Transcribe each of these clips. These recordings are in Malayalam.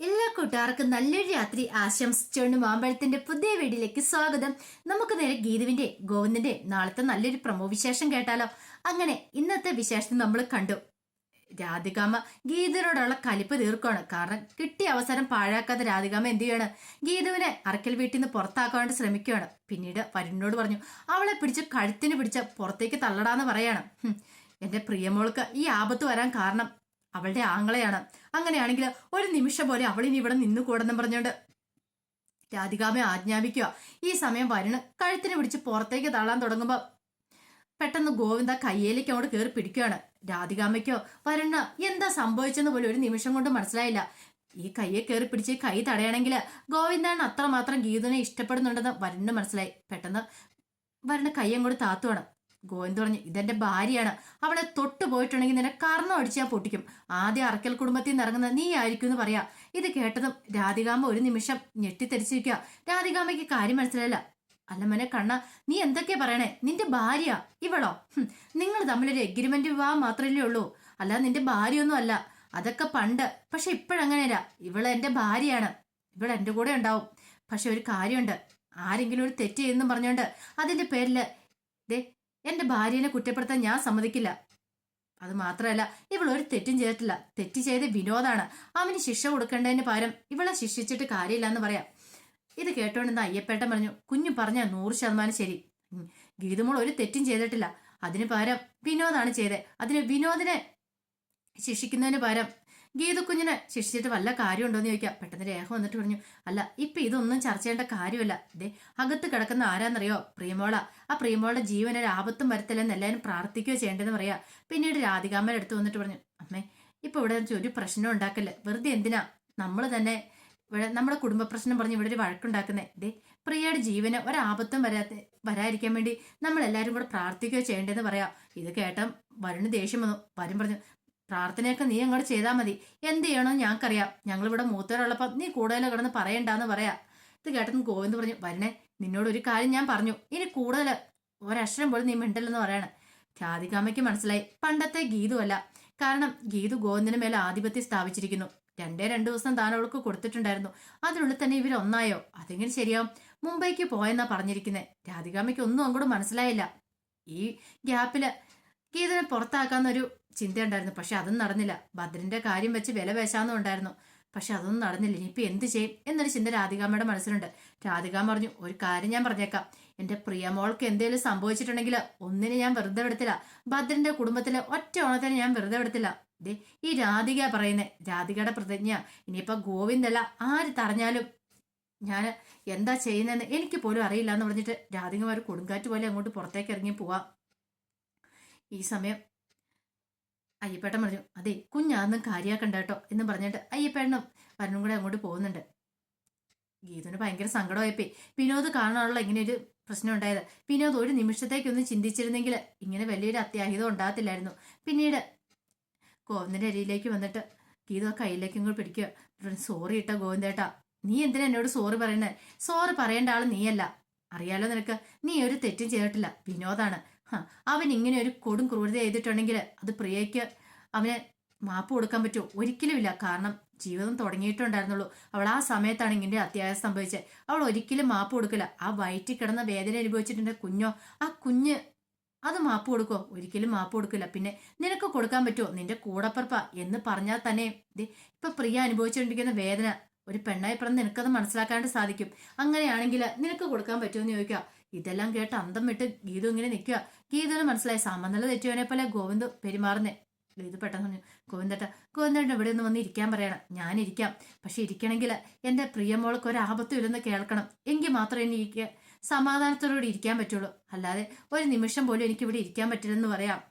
എല്ലാ കൂട്ടുകാർക്കും നല്ലൊരു രാത്രി ആശംസിച്ചുകൊണ്ട് മാമ്പഴത്തിന്റെ പുതിയ വീടിലേക്ക് സ്വാഗതം. നമുക്ക് നേരെ ഗീതുവിന്റെ ഗോവിന്ദന്റെ നാളത്തെ നല്ലൊരു പ്രമോ വിശേഷം കേട്ടാലോ? അങ്ങനെ ഇന്നത്തെ വിശേഷം നമ്മൾ കണ്ടു. രാധികാമ ഗീതുവിനോടുള്ള കലിപ്പ് തീർക്കുകയാണ് കാരണം കിട്ടിയ അവസരം പാഴാക്കാതെ രാധികാമ എന്ത് ചെയ്യാണ്? ഗീതുവിനെ അറക്കൽ വീട്ടിൽ നിന്ന് പുറത്താക്കാൻ വേണ്ടി ശ്രമിക്കുകയാണ്. പിന്നീട് വരുണിനോട് പറഞ്ഞു അവളെ പിടിച്ച് കഴുത്തിന് പിടിച്ച പുറത്തേക്ക് തള്ളടാന്ന് പറയാണ്. എന്റെ പ്രിയമോൾക്ക് ഈ ആപത്ത് വരാൻ കാരണം അവളുടെ ആങ്ങളെയാണ്. അങ്ങനെയാണെങ്കിൽ ഒരു നിമിഷം പോലെ അവളിനി ഇവിടെ നിന്നു കൂടെന്നും പറഞ്ഞുകൊണ്ട് രാധികാമയെ ആജ്ഞാപിക്കുക. ഈ സമയം വരുണ് കഴുത്തിന് പിടിച്ച് പുറത്തേക്ക് തള്ളാൻ തുടങ്ങുമ്പോൾ പെട്ടെന്ന് ഗോവിന്ദ കയ്യേലേക്ക് അങ്ങോട്ട് കയറി പിടിക്കുകയാണ്. രാധികാമയ്ക്കോ വരുണ എന്താ സംഭവിച്ചെന്ന് പോലും ഒരു നിമിഷം കൊണ്ട് മനസ്സിലായില്ല. ഈ കയ്യെ കയറി പിടിച്ച് കൈ തടയണമെങ്കിൽ ഗോവിന്ദാണ് അത്രമാത്രം ഗീതനെ ഇഷ്ടപ്പെടുന്നുണ്ടെന്ന് വരുണ് മനസ്സിലായി. പെട്ടെന്ന് വരുണ് കൈ അങ്ങോട്ട് താത്തുവാണ്. ഗോവിന്ദ് പറഞ്ഞു ഇതെന്റെ ഭാര്യയാണ്. അവളെ തൊട്ടു പോയിട്ടുണ്ടെങ്കിൽ നിന്നെ കർണം അടിച്ചാൽ പൊട്ടിക്കും. ആദ്യം അറക്കൽ കുടുംബത്തിൽ നിന്ന് ഇറങ്ങുന്നത് നീ ആയിരിക്കും എന്ന് പറയാ. ഇത് കേട്ടതും രാധികാമ്മ ഒരു നിമിഷം ഞെട്ടിത്തെരിച്ചിരിക്കുക രാധികാമ്മയ്ക്ക് കാര്യം മനസ്സിലായില്ല. അല്ല മോനെ കണ്ണ നീ എന്തൊക്കെയാ പറയണേ? നിന്റെ ഭാര്യ ഇവളോ? നിങ്ങൾ തമ്മിലൊരു എഗ്രിമെന്റ് വിവാഹം മാത്രമല്ലേ ഉള്ളൂ. അല്ല നിന്റെ ഭാര്യയൊന്നും അല്ല. അതൊക്കെ പണ്ട്. പക്ഷെ ഇപ്പോഴങ്ങനെയല്ല. ഇവൾ എന്റെ ഭാര്യയാണ്. ഇവൾ എന്റെ കൂടെ ഉണ്ടാവും. പക്ഷെ ഒരു കാര്യമുണ്ട്. ആരെങ്കിലും ഒരു തെറ്റ് ചെയ്യുന്നു പറഞ്ഞുകൊണ്ട് അതിന്റെ പേരിൽ ദേ എന്റെ ഭാര്യനെ കുറ്റപ്പെടുത്താൻ ഞാൻ സമ്മതിക്കില്ല. അത് മാത്രമല്ല ഇവൾ ഒരു തെറ്റും ചെയ്തിട്ടില്ല. തെറ്റ് ചെയ്ത് വിനോദാണ്. അവന് ശിക്ഷ കൊടുക്കേണ്ടതിന് പകരം ഇവളെ ശിക്ഷിച്ചിട്ട് കാര്യമില്ല എന്ന് പറയാം. ഇത് കേട്ടോണ്ടെന്ന് അയ്യപ്പേട്ടൻ പറഞ്ഞു കുഞ്ഞു പറഞ്ഞ നൂറ് ശതമാനം ശരി. ഗീതുമോൾ ഒരു തെറ്റും ചെയ്തിട്ടില്ല. അതിന് പകരം വിനോദാണ് ചെയ്തത്. അതിന് വിനോദിനെ ശിക്ഷിക്കുന്നതിന് പകരം ഗീതുക്കുഞ്ഞിനെ ശിക്ഷിച്ചിട്ട് വല്ല കാര്യമുണ്ടോന്ന് ചോദിക്കാം. പെട്ടെന്ന് രേഖ വന്നിട്ട് പറഞ്ഞു അല്ല ഇപ്പൊ ഇതൊന്നും ചർച്ച ചെയ്യേണ്ട കാര്യമല്ല. ദേ അകത്ത് കിടക്കുന്ന ആരാന്നറിയോ? പ്രിയമോള. ആ പ്രിയമോളുടെ ജീവന ഒരു ആപത്തും വരത്തില്ലെന്ന് എല്ലാവരും പ്രാർത്ഥിക്കുകയോ ചെയ്യേണ്ടതെന്ന് പറയാ. പിന്നീട് രാധികാമ്മയുടെ അടുത്ത് വന്നിട്ട് പറഞ്ഞു അമ്മേ ഇപ്പൊ ഇവിടെ ഒരു പ്രശ്നം ഉണ്ടാക്കല്ലേ? വെറുതെ എന്തിനാ? നമ്മൾ തന്നെ ഇവിടെ നമ്മുടെ കുടുംബ പ്രശ്നം പറഞ്ഞ് ഇവിടെ ഒരു വഴക്കുണ്ടാക്കുന്നേ. ദേ പ്രിയയുടെ ജീവന് ഒരാപത്തും വരാത്ത വരാതിരിക്കാൻ വേണ്ടി നമ്മൾ എല്ലാവരും കൂടെ പ്രാർത്ഥിക്കുകയോ ചെയ്യേണ്ടതെന്ന് പറയാം. ഇത് കേട്ട വരുണ് ദേഷ്യം വന്നു. വരും പറഞ്ഞു പ്രാർത്ഥനയൊക്കെ നീ അങ്ങോട്ട് ചെയ്താൽ മതി. എന്ത് ചെയ്യണമെന്ന് ഞങ്ങൾക്കറിയാം. ഞങ്ങളിവിടെ മൂത്തവരുള്ളപ്പം നീ കൂടുതൽ കിടന്ന് പറയണ്ടാന്ന് പറയാ. ഇത് കേട്ടെന്ന് ഗോവിന്ദ് പറഞ്ഞു വരണേ നിന്നോട് ഒരു കാര്യം ഞാൻ പറഞ്ഞു. ഇനി കൂടുതൽ ഒരക്ഷരം പോലും നീ മിണ്ടല്ലെന്ന് പറയണേ. രാധികാമ്മയ്ക്ക് മനസ്സിലായി. പണ്ടത്തെ ഗീതുവല്ല കാരണം ഗീതു ഗോവിന്ദിന് മേലെ ആധിപത്യം സ്ഥാപിച്ചിരിക്കുന്നു. രണ്ടേ രണ്ടു ദിവസം താൻ അവൾക്ക് കൊടുത്തിട്ടുണ്ടായിരുന്നു. അതിനുള്ളിൽ തന്നെ ഇവർ ഒന്നായോ? അതെങ്ങനെ ശരിയാവും? മുംബൈക്ക് പോയെന്നാ പറഞ്ഞിരിക്കുന്നത് രാധികാമയ്ക്ക് ഒന്നും അങ്ങോട്ട് മനസ്സിലായില്ല. ഈ ഗ്യാപ്പിൽ ഗീതനെ പുറത്താക്കാന്നൊരു ചിന്തയുണ്ടായിരുന്നു. പക്ഷെ അതൊന്നും നടന്നില്ല. ഭദ്രന്റെ കാര്യം വെച്ച് വില പേശാന്നും ഉണ്ടായിരുന്നു. പക്ഷെ അതൊന്നും നടന്നില്ല. ഇനിയിപ്പോ എന്ത് ചെയ്യും? എന്നൊരു ചിന്ത രാധികാമ്മയുടെ മനസ്സിലുണ്ട്. രാധികാമ്മ പറഞ്ഞു ഒരു കാര്യം ഞാൻ പറഞ്ഞേക്കാം. എന്റെ പ്രിയമോൾക്ക് എന്തെങ്കിലും സംഭവിച്ചിട്ടുണ്ടെങ്കിൽ ഒന്നിനെ ഞാൻ വെറുതെ വിടത്തില്ല. ഭദ്രന്റെ കുടുംബത്തിലെ ഒറ്റ ഓണത്തിന് ഞാൻ വെറുതെ വിടത്തില്ല. ദേ ഈ രാധിക പറയുന്നേ രാധികയുടെ പ്രതിജ്ഞ ഇനിയിപ്പോ ഗോവിന്ദല്ല ആര് തറഞ്ഞാലും ഞാൻ എന്താ ചെയ്യുന്നതെന്ന് എനിക്ക് പോലും അറിയില്ല എന്ന് പറഞ്ഞിട്ട് രാധികമാർ കൊടുങ്കാറ്റ് പോലെ അങ്ങോട്ട് പുറത്തേക്ക് ഇറങ്ങി പോവാം. ഈ സമയം അയ്യപ്പേട്ടൻ പറഞ്ഞു അതെ കുഞ്ഞാന്നും കാര്യാക്കണ്ട കേട്ടോ എന്ന് പറഞ്ഞിട്ട് അയ്യപ്പേട്ടനും വരനും കൂടെ അങ്ങോട്ട് പോകുന്നുണ്ട്. ഗീതുവിന് ഭയങ്കര സങ്കടമായിപ്പോയി വിനോദ് കാണാനുള്ള ഇങ്ങനെ ഒരു പ്രശ്നം ഉണ്ടായത്. വിനോദ് ഒരു നിമിഷത്തേക്കൊന്ന് ചിന്തിച്ചിരുന്നെങ്കിൽ ഇങ്ങനെ വലിയൊരു അത്യാഹിതം ഉണ്ടാകത്തില്ലായിരുന്നു. പിന്നീട് ഗോവിന്ദന്റെ അരിയിലേക്ക് വന്നിട്ട് ഗീത കയ്യിലേക്കും കൂടി പിടിക്കുക. സോറി ഇട്ട ഗോവിന്ദേട്ടാ. നീ എന്തിനാ എന്നോട് സോറി പറയണേ സോറി പറയേണ്ട ആൾ നീയല്ല. അറിയാലോ നിനക്ക് നീ ഒരു തെറ്റും ചെയ്തിട്ടില്ല. വിനോദാണ്. അവൻ ഇങ്ങനെ ഒരു കൊടും ക്രൂരത ചെയ്തിട്ടുണ്ടെങ്കിൽ അത് പ്രിയയ്ക്ക് അവന് മാപ്പ് കൊടുക്കാൻ പറ്റുമോ ഒരിക്കലുമില്ല. കാരണം ജീവിതം തുടങ്ങിയിട്ടുണ്ടായിരുന്നുള്ളൂ. അവൾ ആ സമയത്താണ് ഇങ്ങനെ അത്യാവശ്യം സംഭവിച്ചത്. അവൾ ഒരിക്കലും മാപ്പ് കൊടുക്കില്ല. ആ വയറ്റിൽ കിടന്ന വേദന അനുഭവിച്ചിട്ടുണ്ട് കുഞ്ഞോ ആ കുഞ്ഞ് അത് മാപ്പ് കൊടുക്കോ? ഒരിക്കലും മാപ്പ് കൊടുക്കില്ല. പിന്നെ നിനക്ക് കൊടുക്കാൻ പറ്റുമോ? നിന്റെ കൂടപ്പറപ്പ എന്ന് പറഞ്ഞാൽ തന്നെ ഇപ്പൊ പ്രിയ അനുഭവിച്ചുകൊണ്ടിരിക്കുന്ന വേദന ഒരു പെണ്ണായി പറഞ്ഞ് നിനക്കത് മനസ്സിലാക്കാണ്ട് സാധിക്കും. അങ്ങനെയാണെങ്കിൽ നിനക്ക് കൊടുക്കാൻ പറ്റുമെന്ന് ചോദിക്കുക ഇതെല്ലാം കേട്ട് അന്തം വിട്ട് ഗീതു ഇങ്ങനെ നിൽക്കുക. ഗീതുവിന് മനസ്സിലായി. സമനില തെറ്റിയവനെ പോലെ ഗോവിന്ദ് പെരുമാറുന്നേ. ഗീതു പെട്ടെന്ന് പറഞ്ഞു ഗോവിന്ദട്ട ഗോവിന്ദട്ട ഇവിടെ നിന്ന് വന്ന് ഇരിക്കാൻ പറയണം. ഞാനിരിക്കാം. പക്ഷെ ഇരിക്കണമെങ്കിൽ എന്റെ പ്രിയമോൾക്ക് ഒരു ആപത്തും ഇല്ലെന്ന് കേൾക്കണം. എങ്കിൽ മാത്രമേ എനിക്ക് സമാധാനത്തോടുകൂടി ഇരിക്കാൻ പറ്റുള്ളൂ. അല്ലാതെ ഒരു നിമിഷം പോലും എനിക്ക് ഇവിടെ ഇരിക്കാൻ പറ്റില്ലെന്ന് പറയാം.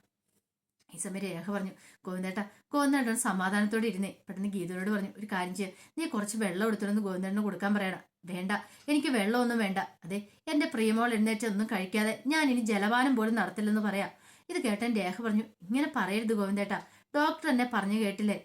ഈ സമയം രേഖ പറഞ്ഞു ഗോവിന്ദേട്ട ഗോവിന്ദേട്ടൻ സമാധാനത്തോടെ ഇരുന്നേ. പെട്ടെന്ന് ഗീതയോട് പറഞ്ഞു ഒരു കാര്യം ചെയ്യാം. നീ കുറച്ച് വെള്ളം എടുത്തിട്ടൊന്ന് ഗോവിന്ദേട്ടന് കൊടുക്കാൻ പറയണം. വേണ്ട എനിക്ക് വെള്ളമൊന്നും വേണ്ട. അതെ എന്റെ പ്രിയമോൾ എഴുന്നേറ്റ് ഒന്നും കഴിക്കാതെ ഞാൻ ഇനി ജലപാനം പോലും നടത്തില്ലെന്ന് പറയാം. ഇത് കേട്ടൻ രേഖ പറഞ്ഞു ഇങ്ങനെ പറയരുത് ഗോവിന്ദേട്ട. ഡോക്ടർ എന്നെ പറഞ്ഞു കേട്ടില്ലേ?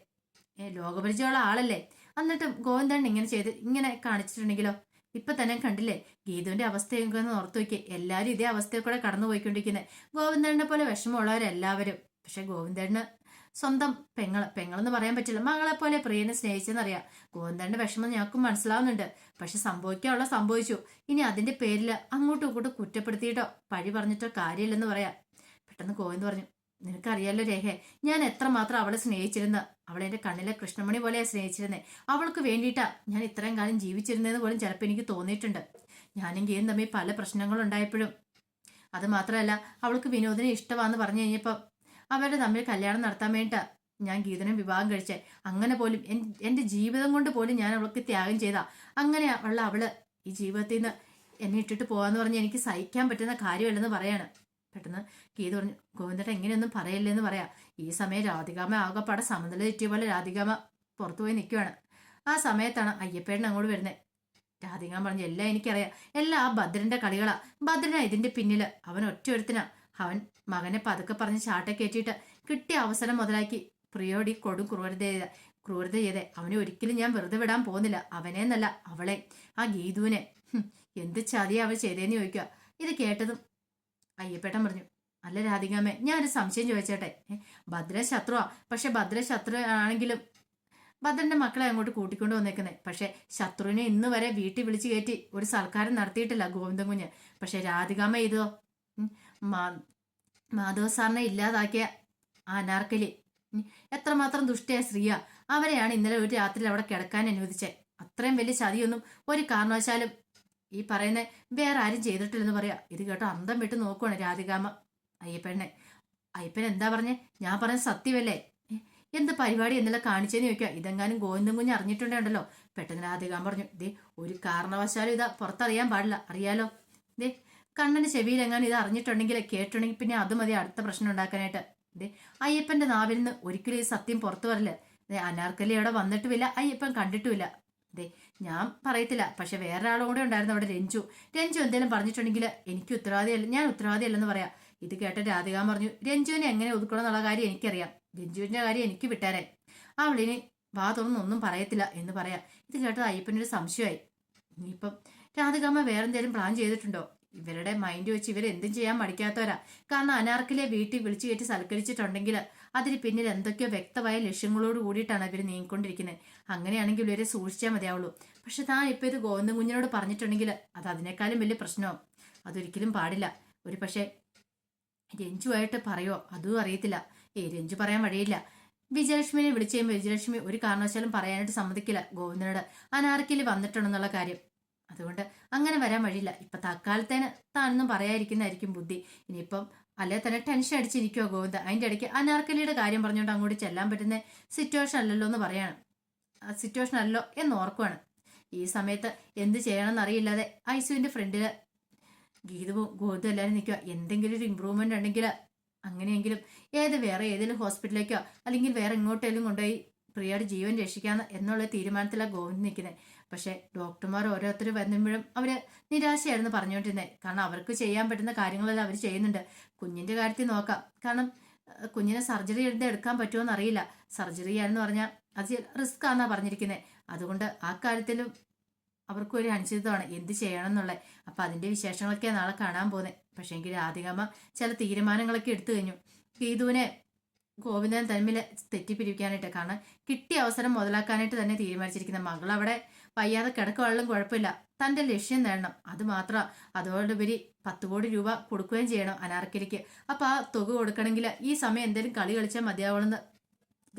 ഏ ലോകപരിചയമുള്ള ആളല്ലേ? എന്നിട്ട് ഗോവിന്ദൻ ഇങ്ങനെ ചെയ്ത് ഇങ്ങനെ കാണിച്ചിട്ടുണ്ടെങ്കിലോ? ഇപ്പൊ തന്നെ കണ്ടില്ലേ? ഗീതുവിന്റെ അവസ്ഥയൊക്കെ ഒന്ന് ഓർത്തു നോക്കി എല്ലാവരും ഇതേ അവസ്ഥയിൽ കൂടെ കടന്നു പോയിക്കൊണ്ടിരിക്കുന്നത് ഗോവിന്ദനെ പോലെ വിഷമമുള്ളവരെല്ലാവരും. പക്ഷെ ഗോവിന്ദന് സ്വന്തം പെങ്ങൾ പെങ്ങളെന്ന് പറയാൻ പറ്റില്ല. മകളെ പോലെ പ്രിയനെ സ്നേഹിച്ചെന്നറിയാം. ഗോവിന്ദന്റെ വിഷമം ഞങ്ങൾക്കും മനസ്സിലാവുന്നുണ്ട്. പക്ഷെ സംഭവിക്കാനുള്ള സംഭവിച്ചു. ഇനി അതിന്റെ പേരിൽ അങ്ങോട്ടും ഇങ്ങോട്ടും കുറ്റപ്പെടുത്തിയിട്ടോ പഴി പറഞ്ഞിട്ടോ കാര്യമില്ലെന്ന് പറയാം. പെട്ടെന്ന് ഗോവിന്ദ് പറഞ്ഞു നിനക്കറിയാലോ രേഖ ഞാൻ എത്രമാത്രം അവളെ സ്നേഹിച്ചിരുന്ന അവളെ എന്റെ കണ്ണിലെ കൃഷ്ണമണി പോലെയാ സ്നേഹിച്ചിരുന്നേ. അവൾക്ക് വേണ്ടിയിട്ടാ ഞാൻ ഇത്രയും കാലം ജീവിച്ചിരുന്നതെന്ന് പോലും ചിലപ്പോൾ എനിക്ക് തോന്നിയിട്ടുണ്ട്. ഞാനും ഗീയും തമ്മിൽ പല പ്രശ്നങ്ങളുണ്ടായപ്പോഴും. അത് മാത്രമല്ല അവൾക്ക് വിനോദിനെ ഇഷ്ടമാണെന്ന് പറഞ്ഞു കഴിഞ്ഞപ്പോൾ അവരുടെ തമ്മിൽ കല്യാണം നടത്താൻ വേണ്ടിയിട്ടാ ഞാൻ ഗീതനെ വിവാഹം കഴിച്ചേ. അങ്ങനെ പോലും എൻ- എന്റെ ജീവിതം കൊണ്ട് പോലും ഞാൻ അവൾക്ക് ത്യാഗം ചെയ്താ. അങ്ങനെ ഉള്ള അവൾ ഈ ജീവിതത്തിൽ നിന്ന് എന്നെ ഇട്ടിട്ട് പോകാന്ന് പറഞ്ഞ് എനിക്ക് സഹിക്കാൻ പറ്റുന്ന കാര്യമല്ലെന്ന് പറയാണ്. പെട്ടെന്ന് ഗീത പറഞ്ഞു ഗോവിന്ദട്ട എങ്ങനെയൊന്നും പറയല്ലെന്ന് പറയാം. ഈ സമയം രാധികാമ ആകെപ്പാടെ സമനില തെറ്റിയ പോലെ രാധികാമ പുറത്തുപോയി നിൽക്കുവാണ് ആ സമയത്താണ് അയ്യപ്പേട്ടൻ അങ്ങോട്ട് വരുന്നത് രാധികാമ പറഞ്ഞു എല്ലാം എനിക്കറിയാം. എല്ലാം ആ ഭദ്രന്റെ കളികളാ. ഭദ്രനാ ഇതിന്റെ പിന്നിൽ. അവൻ ഒറ്റ ഒറ്റയൊരുത്തിനാ. അവൻ മകനെ പതുക്കെ പറഞ്ഞ് ചാട്ട കയറ്റിയിട്ട് കിട്ടിയ അവസരം മുതലാക്കി. പ്രിയോടി കൊടും ക്രൂരത ചെയ്ത ക്രൂരത ചെയ്തെ അവനെ ഒരിക്കലും ഞാൻ വെറുതെ വിടാൻ പോകുന്നില്ല. അവനെന്നല്ല അവളെ. ആ ഗീതുവിനെ. എന്ത് ചതിയാ അവൾ ചെയ്തേന്ന് ചോദിക്കുക. ഇത് കേട്ടതും അയ്യപ്പേട്ടൻ പറഞ്ഞു അല്ല രാധികാമ്മേ ഞാനൊരു സംശയം ചോദിച്ചേട്ടെ. ഭദ്ര ശത്രുവാ. പക്ഷെ ഭദ്ര ശത്രു ആണെങ്കിലും ഭദ്രന്റെ മക്കളെ അങ്ങോട്ട് കൂട്ടിക്കൊണ്ട് വന്നേക്കുന്നത് പക്ഷെ ശത്രുവിനെ ഇന്ന് വരെ വീട്ടിൽ വിളിച്ചു കയറ്റി ഒരു സൽക്കാരം നടത്തിയിട്ടില്ല ഗോവിന്ദൻ കുഞ്ഞ്. പക്ഷെ രാധികാമ്മ ചെയ്തോ മാ- മാധവ സാറിനെ ഇല്ലാതാക്കിയ അനാർക്കലി. എത്രമാത്രം ദുഷ്ടയ സ്ത്രീയ. അവരെയാണ് ഇന്നലെ ഒരു രാത്രിയിൽ അവിടെ കിടക്കാൻ അനുവദിച്ചത് അത്രയും വലിയ ചതിയൊന്നും ഒരു കാരണവശാലും ഈ പറയുന്ന വേറെ ആരും ചെയ്തിട്ടില്ലെന്ന് പറയാ. ഇത് കേട്ടോ അന്തം വിട്ട് നോക്കുവാണ് രാധികാമ അയ്യപ്പനെ അയ്യപ്പൻ എന്താ പറഞ്ഞേ? ഞാൻ പറഞ്ഞ സത്യമല്ലേ? എന്ത് പരിപാടി എന്നല്ല കാണിച്ചെന്ന് ചോദിക്കുക ഇതെങ്ങാനും ഗോവിന്ദൻ കുഞ്ഞ് അറിഞ്ഞിട്ടുണ്ടല്ലോ പെട്ടെന്ന് രാധികാമ പറഞ്ഞു ദേ ഒരു കാരണവശാലും ഇതാ പുറത്തറിയാൻ പാടില്ല. അറിയാലോ? ദേ കണ്ണന്റെ ചെവിയിൽ എങ്ങാനും ഇത് അറിഞ്ഞിട്ടുണ്ടെങ്കിൽ കേട്ടുണ്ടെങ്കിൽ പിന്നെ അത് മതി അടുത്ത പ്രശ്നം ഉണ്ടാക്കാനായിട്ട്. ദേ അയ്യപ്പന്റെ നാവിൽ നിന്ന് ഒരിക്കലും ഈ സത്യം പുറത്തു വരില്ല. ദേ അനാർക്കലി അവിടെ വന്നിട്ടുമില്ല അയ്യപ്പൻ കണ്ടിട്ടുമില്ല. ദേ ഞാൻ പറയത്തില്ല പക്ഷെ വേറെ ആളും കൂടെ ഉണ്ടായിരുന്നു അവിടെ രഞ്ജു. രഞ്ജു എന്തെങ്കിലും പറഞ്ഞിട്ടുണ്ടെങ്കിൽ എനിക്ക് ഉത്തരവാദിയല്ല ഞാൻ ഉത്തരവാദിയല്ലെന്ന് പറയാം. ഇത് കേട്ട രാധിക പറഞ്ഞു രഞ്ജുവിനെ എങ്ങനെ ഒതുക്കണം എന്നുള്ള കാര്യം എനിക്കറിയാം. രഞ്ജുവിന്റെ കാര്യം എനിക്ക് വിട്ടാരായി അവളിനി വാ തുറന്നൊന്നും പറയത്തില്ല എന്ന് പറയാം. ഇത് കേട്ടത് അയ്യപ്പനൊരു സംശയമായി. ഇനിയിപ്പം രാധികാമ്മ വേറെന്തേലും പ്ലാൻ ചെയ്തിട്ടുണ്ടോ? ഇവരുടെ മൈൻഡ് വെച്ച് ഇവർ എന്തും ചെയ്യാൻ മടിക്കാത്തവരാ. കാരണം അനാർക്കിലെ വീട്ടിൽ വിളിച്ചു കയറ്റി സൽക്കരിച്ചിട്ടുണ്ടെങ്കിൽ അതിന് പിന്നിൽ എന്തൊക്കെയോ വ്യക്തമായ ലക്ഷ്യങ്ങളോട് കൂടിയിട്ടാണ് ഇവർ നീങ്ങിക്കൊണ്ടിരിക്കുന്നത്. അങ്ങനെയാണെങ്കിൽ ഇവരെ സൂക്ഷിച്ചാൽ മതിയാവുള്ളൂ. പക്ഷെ താൻ ഇപ്പൊ ഇത് ഗോവിന്ദൻ കുഞ്ഞിനോട് പറഞ്ഞിട്ടുണ്ടെങ്കിൽ അത് അതിനേക്കാളും വലിയ പ്രശ്നമാവും അതൊരിക്കലും പാടില്ല. ഒരു പക്ഷേ രഞ്ജുവായിട്ട് പറയോ? അതും അറിയത്തില്ല. ഏ രഞ്ജു പറയാൻ വഴിയില്ല. വിജയലക്ഷ്മിനെ വിളിച്ചു കഴിയുമ്പോൾ വിജയലക്ഷ്മി ഒരു കാരണവശാലും പറയാനായിട്ട് സമ്മതിക്കില്ല ഗോവിന്ദനോട്. അനാർക്കിൽ വന്നിട്ടുണ്ടെന്നുള്ള കാര്യം. അതുകൊണ്ട് അങ്ങനെ വരാൻ വഴിയില്ല. ഇപ്പൊ തൽക്കാലത്തേന് താനൊന്നും പറയാതിരിക്കുന്നതായിരിക്കും ബുദ്ധി. ഇനിയിപ്പം അല്ലെ തന്നെ ടെൻഷൻ അടിച്ചിരിക്കുവോ ഗോവിന്ദ. അതിന്റെ ഇടയ്ക്ക് അനാർക്കലിയുടെ കാര്യം പറഞ്ഞുകൊണ്ട് അങ്ങോട്ട് ചെല്ലാൻ പറ്റുന്ന സിറ്റുവേഷൻ അല്ലല്ലോ എന്ന് പറയാണ്. ആ സിറ്റുവേഷൻ അല്ലല്ലോ എന്ന് ഓർക്കുവാണ്. ഈ സമയത്ത് എന്ത് ചെയ്യണമെന്ന് അറിയില്ലാതെ ഐസുവിന്റെ ഫ്രണ്ടിൽ ഗീതവും ഗോവിന്ദും എല്ലാവരും നിൽക്കുക എന്തെങ്കിലും ഒരു ഇമ്പ്രൂവ്മെന്റ് ഉണ്ടെങ്കിൽ അങ്ങനെയെങ്കിലും ഏത് വേറെ ഏതെങ്കിലും ഹോസ്പിറ്റലിലേക്കോ അല്ലെങ്കിൽ വേറെ എങ്ങോട്ടേലും കൊണ്ടുപോയി പ്രിയയുടെ ജീവൻ രക്ഷിക്കാന്ന് എന്നുള്ള തീരുമാനത്തിലാണ് ഗോവിന്ദ് നിൽക്കുന്നത് പക്ഷേ ഡോക്ടർമാർ ഓരോരുത്തർ വരുമ്പോഴും അവർ നിരാശയായിരുന്നു പറഞ്ഞുകൊണ്ടിരുന്നത് കാരണം അവർക്ക് ചെയ്യാൻ പറ്റുന്ന കാര്യങ്ങളെല്ലാം അവർ ചെയ്യുന്നുണ്ട്. കുഞ്ഞിന്റെ കാര്യത്തിൽ നോക്കാം. കാരണം കുഞ്ഞിനെ സർജറി എടുത്ത് എടുക്കാൻ പറ്റുമോ എന്നറിയില്ല സർജറി ആണെന്ന് പറഞ്ഞാൽ അത് റിസ്ക് ആണെന്നാ പറഞ്ഞിരിക്കുന്നത് അതുകൊണ്ട് ആ കാര്യത്തിലും അവർക്കും ഒരു അനിശ്ചിതമാണ് എന്ത് ചെയ്യണം എന്നുള്ളത് അപ്പൊ അതിന്റെ വിശേഷങ്ങളൊക്കെ നാളെ കാണാൻ പോകുന്നത് പക്ഷേ എങ്കിൽ രാധികാമ്മ ചില തീരുമാനങ്ങളൊക്കെ എടുത്തു കഴിഞ്ഞു. ഗീതുവിനെ ഗോവിന്ദൻ തമ്മിൽ തെറ്റിപ്പിരിക്കാനായിട്ട് കാരണം കിട്ടിയ അവസരം മുതലാക്കാനായിട്ട് തന്നെ തീരുമാനിച്ചിരിക്കുന്ന മകൾ അവിടെ വയ്യാതെ കിടക്കുവാളും കുഴപ്പമില്ല. തന്റെ ലക്ഷ്യം നേടണം. അത് മാത്രം അതോടുപരി പത്ത് കോടി രൂപ കൊടുക്കുകയും ചെയ്യണം അനാർക്കലിക്ക്. അപ്പൊ ആ തുക കൊടുക്കണമെങ്കിൽ ഈ സമയം എന്തെങ്കിലും കളി കളിച്ചാൽ മതിയാവണമെന്ന്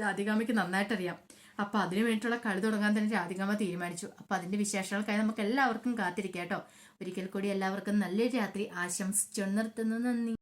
രാധികാമയ്ക്ക് നന്നായിട്ടറിയാം. അപ്പൊ അതിനു വേണ്ടിയിട്ടുള്ള കളി തുടങ്ങാൻ തന്നെ രാധികാമ തീരുമാനിച്ചു. അപ്പൊ അതിന്റെ വിശേഷങ്ങൾക്കായി നമുക്ക് എല്ലാവർക്കും കാത്തിരിക്കാം കേട്ടോ. ഒരിക്കൽ കൂടി എല്ലാവർക്കും നല്ലൊരു രാത്രി ആശംസിച്ചു നിർത്തുന്നു. നന്ദി.